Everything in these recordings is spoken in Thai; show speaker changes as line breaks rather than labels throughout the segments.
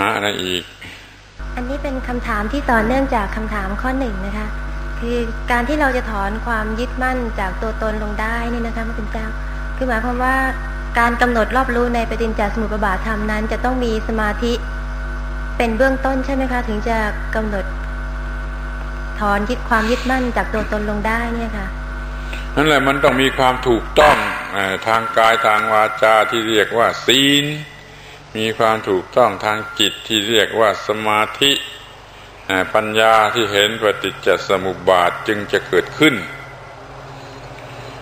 หาอะไรอีก
อันนี้เป็นคำถามที่ต่อเนื่องจากคำถามข้อหนึ่งนะคะ คือการที่เราจะถอนความยึดมั่นจากตัวตนลงได้นี่นะคะพระคุณเจ้า คือหมายความว่าการกำหนดรอบรู้ในปฏิจจสมุปบาทธรรมนั้น จะต้องมีสมาธิเป็นเบื้องต้นใช่ไหมคะ ถึงจะกำหนดถอนยึดความยึดมั่นจากตัวตนลงได้เนี่ยค่ะ
นั่นแหละมันต้องมีความถูกต้องเออทางกายทางวาจาที่เรียกว่าศีล มีความถูกต้องทางจิตที่เรียกว่าสมาธิปัญญาที่เห็นปฏิจจสมุปบาทจึงจะเกิดขึ้น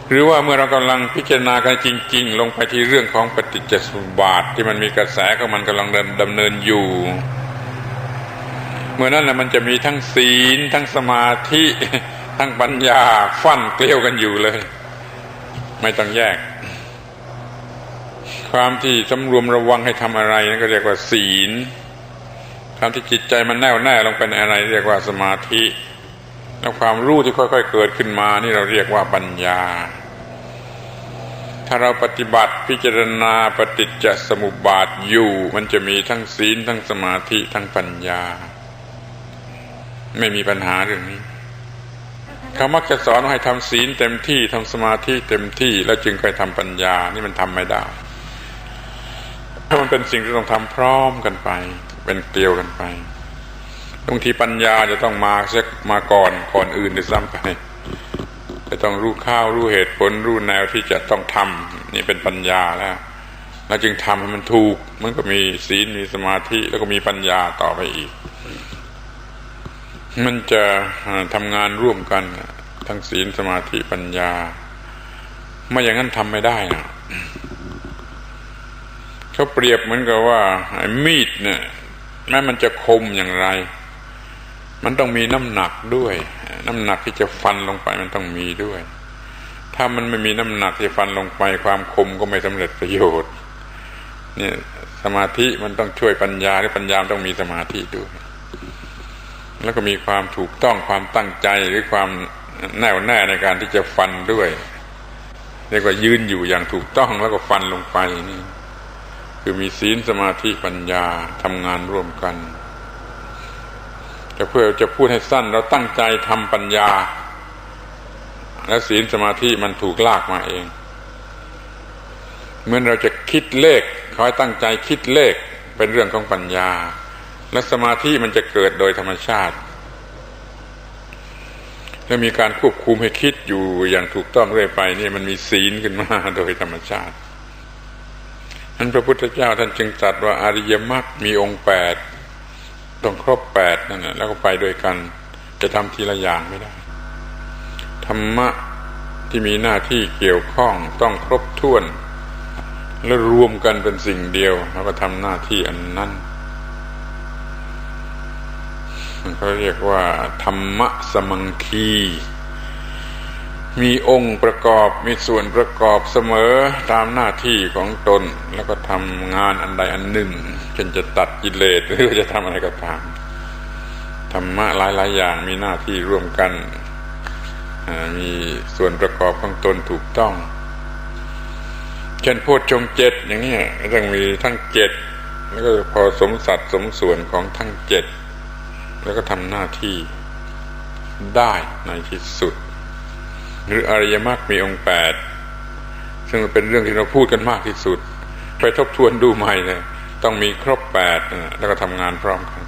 หรือว่าเมื่อเรากำลังพิจารณากันจริง ๆ ลงไปที่เรื่องของปฏิจจสมุปบาทที่มันมีกระแสของมันกำลังดำเนินอยู่ เมื่อนั้นนะมันจะมีทั้งศีล ทั้งสมาธิทั้งปัญญาฟั่นเกลียวกันอยู่เลย ไม่ต้องแยก ความที่สำรวมระวังให้ทำอะไรนั่นก็เรียกว่าศีลความที่จิตใจมันแน่วแน่ลงไปในอะไร เรียกว่าสมาธิ แล้วความรู้ที่ค่อย ๆ เกิดขึ้นมานี่เราเรียกว่าปัญญา ถ้าเราปฏิบัติพิจารณาปฏิจจสมุปบาทอยู่ มันจะมีทั้งศีลทั้งสมาธิทั้งปัญญา ไม่มีปัญหาเรื่องนี้เขามักจะสอนให้ทำศีลเต็มที่ทำสมาธิเต็มที่แล้วจึงค่อยทำปัญญา นี่มันทำไม่ได้ เพรามันเป็นสิ่งที่ต้องทำพร้อมกันไป เป็นเกลียวกันไปบางทีปัญญาจะต้องมาเสียมาก่อนก่อนอื่นด้วยซ้ำไปจะต้องรู้ข้าวรู้เหตุผลรู้แนวที่จะต้องทำนี่เป็นปัญญาแล้วแล้วจึงทำให้มันถูก มันก็มีศีลมีสมาธิแล้วก็มีปัญญาต่อไปอีก มันจะทำงานร่วมกันทั้งศีลสมาธิปัญญา ไม่อย่างนั้นทำไม่ได้นะ เขาเปรียบเหมือนกับว่ามีดเนี่ยแม้มันจะคมอย่างไร มันต้องมีน้ำหนักด้วย น้ำหนักที่จะฟันลงไปมันต้องมีด้วย ถ้ามันไม่มีน้ำหนักที่ฟันลงไป ความคมก็ไม่สำเร็จประโยชน์เนี่ยสมาธิมันต้องช่วยปัญญาหรือปัญญาต้องมีสมาธิด้วย แล้วก็มีความถูกต้องความตั้งใจหรือความแน่วแน่ในการที่จะฟันด้วยเรียกว่ายืนอยู่อย่างถูกต้องแล้วก็ฟันลงไปนี่ คือมีศีลสมาธิปัญญาทำงานร่วมกันแต่เพื่อจะพูดให้สั้น เราตั้งใจทำปัญญา และศีลสมาธิมันถูกลากมาเองเหมือนเราจะคิดเลขขอให้ตั้งใจคิดเลขเป็นเรื่องของปัญญา และสมาธิมันจะเกิดโดยธรรมชาติและมีการควบคุมให้คิดอยู่อย่างถูกต้องเรื่อยไปนี่มันมีศีลขึ้นมาโดยธรรมชาติ ท่านพระพุทธเจ้าท่านจึงตรัสว่าอริยมรรคมีองค์แปดต้องครบแปดนั่นแหละแล้วก็ไปด้วยกัน จะทำทีละอย่างไม่ได้ ธรรมะที่มีหน้าที่เกี่ยวข้องต้องครบถ้วน แล้วรวมกันเป็นสิ่งเดียว แล้วก็ทำหน้าที่อันนั้นมันเขาเรียกว่า ธรรมะสมังคี มีองค์ประกอบมีส่วนประกอบเสมอตามหน้าที่ของตน แล้วก็ทำงานอันใดอันหนึ่งเช่นจะตัดกิเลสหรือจะทำอะไรก็ตามธรรมะหลาย ๆ อย่างมีหน้าที่ร่วมกัน มีส่วนประกอบของตนถูกต้อง เช่นโพชงเจ็ดอย่างนี้ต้องมีทั้งเจ็ดแล้วก็พอสมสัดสมส่วนของทั้งเจ็ดแล้วก็ทำหน้าที่ได้ในที่สุด หรืออริยมรรคมีองค์แปดซึ่งเป็นเรื่องที่เราพูดกันมากที่สุด ไปทบทวนดูใหม่เลยต้องมีครบแปดแล้วก็ทำงานพร้อมกัน